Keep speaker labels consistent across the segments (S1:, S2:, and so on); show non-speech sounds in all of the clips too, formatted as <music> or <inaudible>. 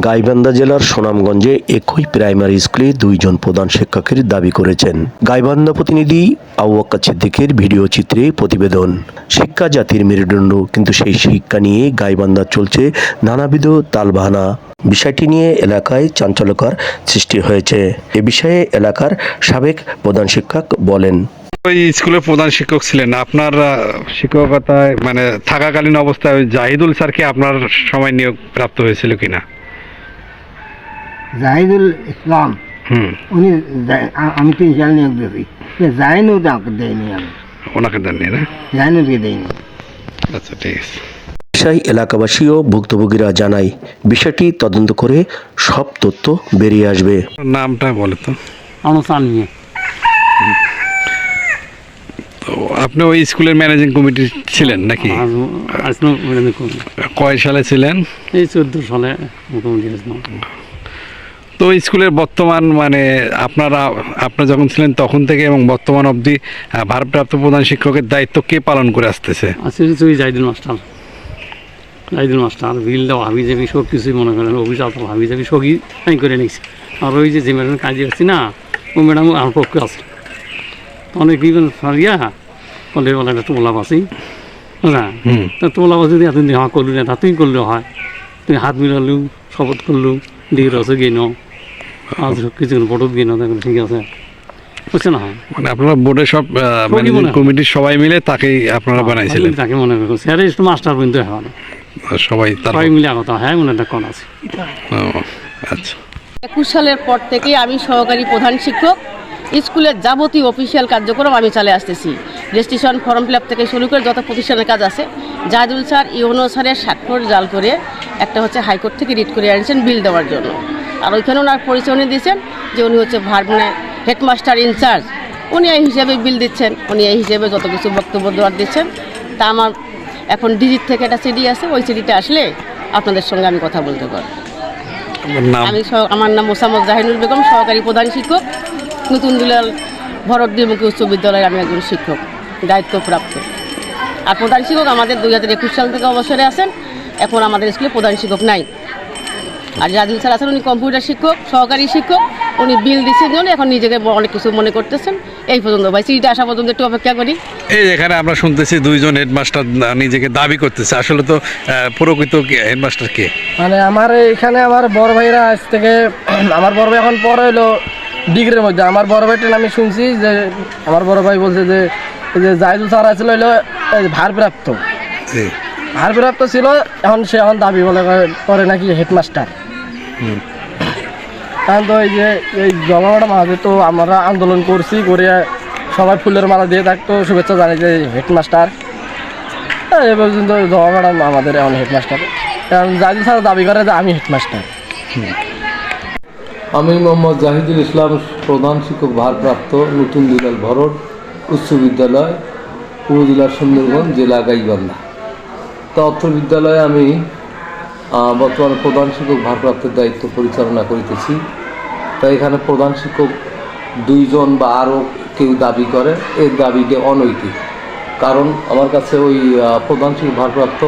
S1: গাইবান্ধা জেলার সুনামগঞ্জে একই প্রাইমারি স্কুলে দুইজন প্রধান শিক্ষকের দাবি করেছেন। গাইবান্ধা প্রতিনিধি আউয়াক্কা সিদ্দিকের ভিডিও চিত্রে প্রতিবেদন। শিক্ষা জাতির মেরুদণ্ড, কিন্তু সেই শিক্ষা নিয়ে গাইবান্ধা চলছে নানাবিধ তালবাহানা। বিষয়টি নিয়ে এলাকায় চাঞ্চল্যকর সৃষ্টি হয়েছে। এ বিষয়ে এলাকার সাবেক প্রধান শিক্ষক বলেন,
S2: ওই স্কুলের প্রধান শিক্ষক ছিলেন। আপনার শিক্ষকতায় মানে থাকাকালীন অবস্থায় জাহিদুল স্যারকে আপনার সময় নিয়োগ প্রাপ্ত হয়েছিল কিনা?
S3: জাহিদুল ইসলাম।
S2: হুম।
S3: উনি আমি তিন সাল নিয়োগ দিয়েছি আমাকে দেয়নি আমি
S2: ওনাকে দেননি না?
S3: জাহিনুদকে দেয়নি।
S2: আচ্ছা ঠিক আছে।
S1: এলাকাবাসী ও ভুক্তভোগীরা জানায় বিষয়টি তদন্ত করে সব তথ্য বেরিয়ে আসবে।
S2: নামটা বলে তো।
S4: অনুষ্ঠান নিয়ে
S2: তো আপনি ওই স্কুলের ম্যানেজিং কমিটি ছিলেন নাকি? কয় সালে ছিলেন?
S4: এই চোদ্দ সালে মোটামুটি
S2: তো স্কুলের বর্তমান মানে আপনারা আপনারা যখন ছিলেন তখন থেকে এবং বর্তমান অবধি ভারপ্রাপ্ত প্রধান শিক্ষকের দায়িত্ব কে পালন করে আসতেছে?
S4: আসলে কিছু ওই Zahidul master Zahidul master bill দেওয়া হাবি যাবি সব কিছুই মনে করেন অভিযোগ হাবি যাবি সবই আমি করে নিয়েছি। আর ওই যে যে ম্যাডাম কাজে আসছি না ও ম্যাডাম আমার পক্ষে আছে। অনেক কি সারিয়া বলে বলে একটা তোলা বাসি হ্যাঁ
S2: হুম।
S4: তা তোলা বাসি দিয়ে এতদিন হ্যাঁ করলু না তা তুই করলে হয়। তুই হাত মিলালু শপথ করলু দিয়ে রসে গিয়ে নাও। আজ কিছু ফটো দিয়ে নাও দেখুন ঠিক আছে। বুঝছে না?
S2: মানে আপনারা বোর্ডে সব ম্যানেজিং
S4: মনে হয়।
S2: কমিটির সবাই মিলে তাকেই আপনারা বানাইছিলেন।
S4: আমি তাকে মনে করছি আরে একটু মাস্টার কিন্তু হয়
S2: সবাই তার
S4: সবাই মিলে কথা হ্যাঁ মনে একটা কোন আছে।
S2: আচ্ছা।
S5: একুশ সালের পর থেকে আমি সহকারী প্রধান শিক্ষক স্কুলের যাবতীয় অফিসিয়াল কার্যক্রম আমি চালিয়ে আসতেছি। রেজিস্ট্রেশন ফর্ম ফিল থেকে শুরু করে যত প্রতিষ্ঠানের কাজ আছে জাহিদুল স্যার ইউনো স্যারের স্বাক্ষর জাল করে একটা হচ্ছে হাইকোর্ট থেকে রিট করে আনছেন বিল দেওয়ার জন্য। আর ওইখানে ওনার পরিচয় উনি দিয়েছেন যে উনি হচ্ছে ভার মানে হেডমাস্টার ইনচার্জ উনি এই হিসেবে বিল দিচ্ছেন উনি এই হিসেবে যত কিছু বক্তব্য দেওয়ার দিচ্ছেন। তা আমার এখন ডিজিট থেকে একটা সিডি আছে ওই সিডিটা আসলে আপনাদের সঙ্গে আমি কথা বলতে পারব। আমি আমার নাম মোসাম্মদ জাহিনুল বেগম সহকারী প্রধান শিক্ষক নতুন দুলাল ভরতডিমুখী উচ্চ বিদ্যালয়ের আমি একজন শিক্ষক দায়িত্বপ্রাপ্ত। আর প্রধান শিক্ষক আমাদের দুই হাজার একুশ সাল থেকে অবসরে আছেন এখন আমাদের স্কুলে প্রধান শিক্ষক নাই। আর জাহিদুল স্যার আছেন উনি কম্পিউটার শিক্ষক সহকারী শিক্ষক। উনি বিল দিচ্ছেন জন্য এখন নিজেকে অনেক কিছু মনে করতেছেন। এই পর্যন্ত ভাই সিটা আসা পর্যন্ত একটু অপেক্ষা করি।
S2: এই এখানে আমরা শুনতেছি দুইজন হেডমাস্টার নিজেকে দাবি করতেছে। আসলে তো প্রকৃত হেডমাস্টার কে?
S6: মানে আমার এখানে আমার বড় ভাইরা আজ থেকে <clears throat> আমার বড় ভাই এখন পরে হলো ডিগ্রির মধ্যে। আমার বড় ভাইটার আমি শুনছি যে আমার বড় ভাই বলছে যে এই যে জাহিদুল স্যার আছিল হইল এই ভারপ্রাপ্ত।
S2: জি।
S6: ভারপ্রাপ্ত ছিল এখন সে এখন দাবি বলে করে নাকি হেডমাস্টার কারণ তো এই যে এই জমাটা মাঝে তো আমরা আন্দোলন করছি করে সবাই ফুলের মালা দিয়ে থাকতো। শুভেচ্ছা জানাই যে হেডমাস্টার। হ্যাঁ, এ পর্যন্ত জমা ম্যাডাম আমাদের এখন হেডমাস্টার। কারণ জাহিদুল স্যার দাবি করে যে আমি হেডমাস্টার।
S7: আমি মোহাম্মদ জাহিদুল ইসলাম প্রধান শিক্ষক ভারপ্রাপ্ত নতুন দুলাল ভরট উচ্চ বিদ্যালয় উপজেলার সুন্দরবন জেলা গাইবান্ধা। তো অর্থ বিদ্যালয়ে আমি বর্তমানে প্রধান শিক্ষক ভারপ্রাপ্তের দায়িত্ব পরিচালনা করিতেছি। তাই এখানে প্রধান শিক্ষক দুইজন বা আরও কেউ দাবি করে এর দাবিটি অনৈতিক। কারণ আমার কাছে ওই প্রধান শিক্ষক ভারপ্রাপ্ত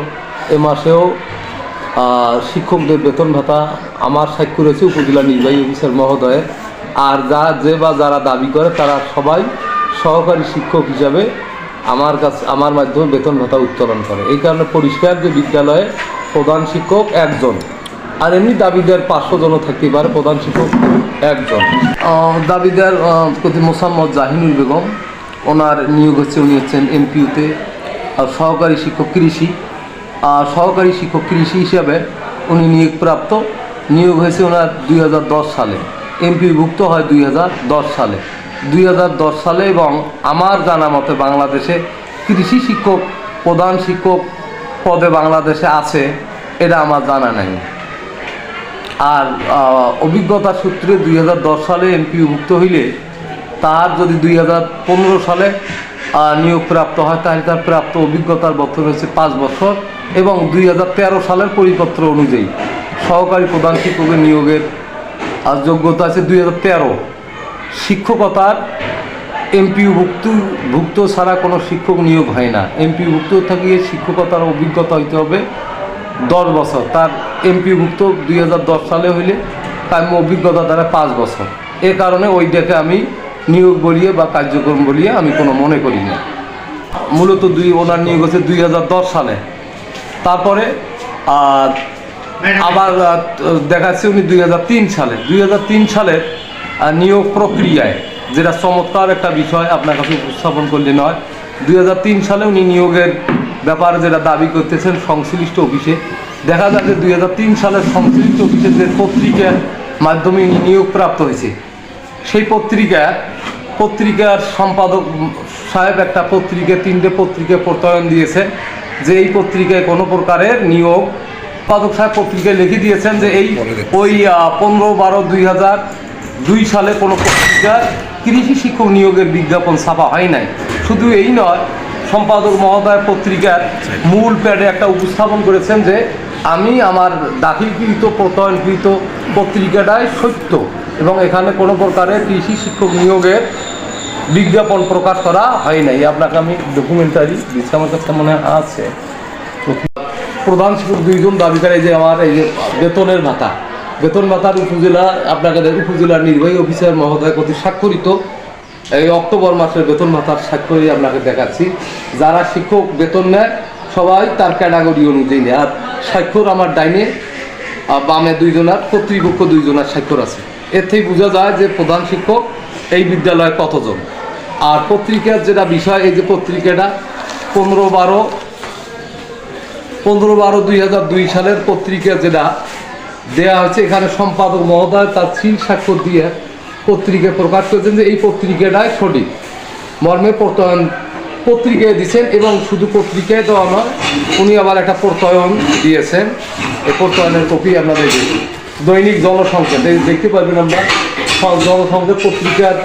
S7: এ মাসেও শিক্ষকদের বেতন ভাতা আমার স্বাক্ষর রয়েছে উপজেলা নির্বাহী অফিসার মহোদয়ে। আর যা, যে বা যারা দাবি করে তারা সবাই সহকারী শিক্ষক হিসাবে আমার কাছে, আমার মাধ্যমে বেতন ভাতা উত্তোলন করে। এই কারণে পরিষ্কার যে বিদ্যালয়ে প্রধান শিক্ষক একজন। আর এমনি দাবিদার পাঁচশো জনও থাকতে পারে, প্রধান শিক্ষক একজন। দাবিদার প্রতি মোসাম্মদ জাহিনুল বেগম, ওনার নিয়োগ হচ্ছে, উনি হচ্ছেন এমপিউতে সহকারী শিক্ষক কৃষি। আর সহকারী শিক্ষক কৃষি হিসাবে উনি নিয়োগপ্রাপ্ত। নিয়োগ হয়েছে ওনার দুই হাজার দশ সালে। এমপিভুক্ত হয় দুই হাজার দশ সালে। দুই হাজার দশ সালে এবং আমার জানা মতে বাংলাদেশে কৃষি শিক্ষক, প্রধান শিক্ষক পদে বাংলাদেশে আছে, এটা আমার জানা নাই। আর অভিজ্ঞতা সূত্রে দুই হাজার দশ সালে এমপিভুক্ত হইলে, তার যদি দুই হাজার পনেরো সালে নিয়োগ প্রাপ্ত হয়, তাহলে তার প্রাপ্ত অভিজ্ঞতার বছর হচ্ছে পাঁচ বছর এবং দুই হাজার তেরো সালের পরিপত্র অনুযায়ী সহকারী প্রধান শিক্ষকের নিয়োগের যোগ্যতা আছে দুই হাজার তেরো। শিক্ষকতার এমপিভুক্ত ভুক্ত ছাড়া কোনো শিক্ষক নিয়োগ হয় না। এমপিভুক্ত থাকিয়ে শিক্ষকতার অভিজ্ঞতা হইতে হবে দশ বছর। তার এমপিভুক্ত দুই হাজার দশ সালে হইলে কাম্য অভিজ্ঞতা দ্বারা পাঁচ বছর। এ কারণে ওইটাকে আমি নিয়োগ বলিয়ে বা কার্যক্রম বলিয়ে আমি কোনো মনে করি না। মূলত দুই ওনার নিয়োগ হচ্ছে দুই হাজার দশ সালে। তারপরে আবার দেখাচ্ছে উনি দুই হাজার তিন সালে। দুই হাজার তিন সালের নিয়োগ প্রক্রিয়ায় যেটা চমৎকার একটা বিষয় আপনার কাছে উপস্থাপন করলে নয় দুই হাজার তিন সালে উনি নিয়োগের ব্যাপারে যেটা দাবি করতেছেন সংশ্লিষ্ট অফিসে। দেখা যায় যে দুই হাজার তিন সালের সংশ্লিষ্ট অফিসে যে পত্রিকার মাধ্যমে উনি নিয়োগ প্রাপ্ত হয়েছে সেই পত্রিকা পত্রিকার সম্পাদক সাহেব একটা পত্রিকা তিনটে পত্রিকা প্রত্যয়ন দিয়েছে যে এই পত্রিকায় কোনো প্রকারের নিয়োগ। সম্পাদক সাহেব পত্রিকায় লিখে দিয়েছেন যে এই ওই পনেরো বারো দুই হাজার দুই সালে কোনো পত্রিকার কৃষি শিক্ষক নিয়োগের বিজ্ঞাপন ছাপা হয় নাই। শুধু এই নয়, সম্পাদক মহোদয় পত্রিকার মূল প্যাডে একটা উপস্থাপন করেছেন যে, আমি আমার দাখিলকৃত, প্রত্যয়নকৃত পত্রিকাটাই সত্য এবং এখানে কোনো প্রকারের কৃষি শিক্ষক নিয়োগের বিজ্ঞাপন প্রকাশ করা হয় নাই। আপনাকে আমি ডকুমেন্টারি দিচ্ছি, আমার কাছে মনে আছে। প্রধান শিক্ষক দুইজন দাবিকারী যে, আমার এই যে বেতনের ভাতা বেতন ভাতার উপজেলা, আপনাকে উপজেলার নির্বাহী অফিসার মহোদয় কর্তৃক স্বাক্ষরিত। এই অক্টোবর মাসের বেতন ভাতার স্বাক্ষরই আপনাকে দেখাচ্ছি। যারা শিক্ষক বেতন নেয়, সবাই তার ক্যাটাগরি অনুযায়ী নেয়। আর স্বাক্ষর আমার ডাইনে বামে দুইজনার, কর্তৃপক্ষ দুইজনার স্বাক্ষর আছে। এর থেকে বোঝা যায় যে প্রধান শিক্ষক এই বিদ্যালয়ে কতজন। আর পত্রিকার যেটা বিষয়, এই যে পত্রিকাটা, পনেরো বারো পনেরো বারো দুই সালের পত্রিকা যেটা দেয়া হয়েছে এখানে সম্পাদক মহোদয় তার সিল স্বাক্ষর দিয়ে পত্রিকায় প্রকাশ করেছেন যে এই পত্রিকাটাই সঠিক। মর্মে প্রত্যয়ন পত্রিকায় দিয়েছেন এবং শুধু পত্রিকায় দেওয়া নয়, উনি আবার একটা প্রত্যয়ন দিয়েছেন। এই প্রত্যয়নের কপি আপনাদের দৈনিক জনসংখ্যা দেখতে পারবেন আমরা জনসংখ্যা পত্রিকার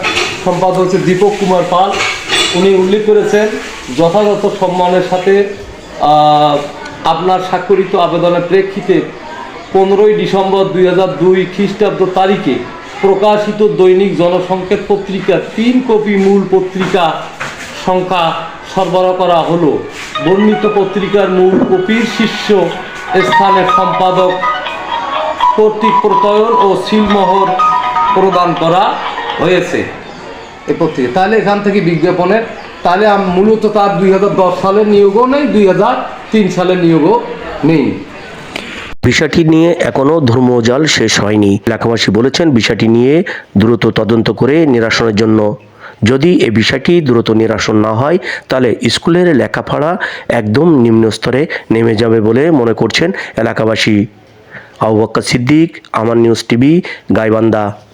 S7: সম্পাদক হচ্ছে দীপক কুমার পাল। উনি উল্লেখ করেছেন, যথাযথ সম্মানের সাথে আপনার স্বাক্ষরিত আবেদনের প্রেক্ষিতে পনেরোই ডিসেম্বর দুই হাজার দুই খ্রিস্টাব্দ তারিখে প্রকাশিত দৈনিক জনসংখ্যার পত্রিকা তিন কপি মূল পত্রিকা সংখ্যা সরবরাহ করা হলো। বর্ণিত পত্রিকার মূল কপির শীর্ষ স্থানের সম্পাদক কর্তৃক প্রত্যয়ন ও শিলমোহর প্রদান করা হয়েছে এই পত্রিকা। তাহলে এখান থেকে বিজ্ঞাপনের, তাহলে মূলত তার দুই হাজার দশ সালের নিয়োগও নেই, দুই হাজার তিন সালের নিয়োগও নেই।
S1: বিষয়টি নিয়ে এখনও ধর্মজাল শেষ হয়নি। এলাকাবাসী বলেছেন, বিষয়টি নিয়ে দ্রুত তদন্ত করে নিরাসনের জন্য। যদি এ বিষয়টি দ্রুত নিরাসন না হয়, তাহলে স্কুলের লেখাপড়া একদম নিম্ন স্তরে নেমে যাবে বলে মনে করছেন এলাকাবাসী। আবু বক্কা সিদ্দিক, আমার নিউজ টিভি, গাইবান্ধা।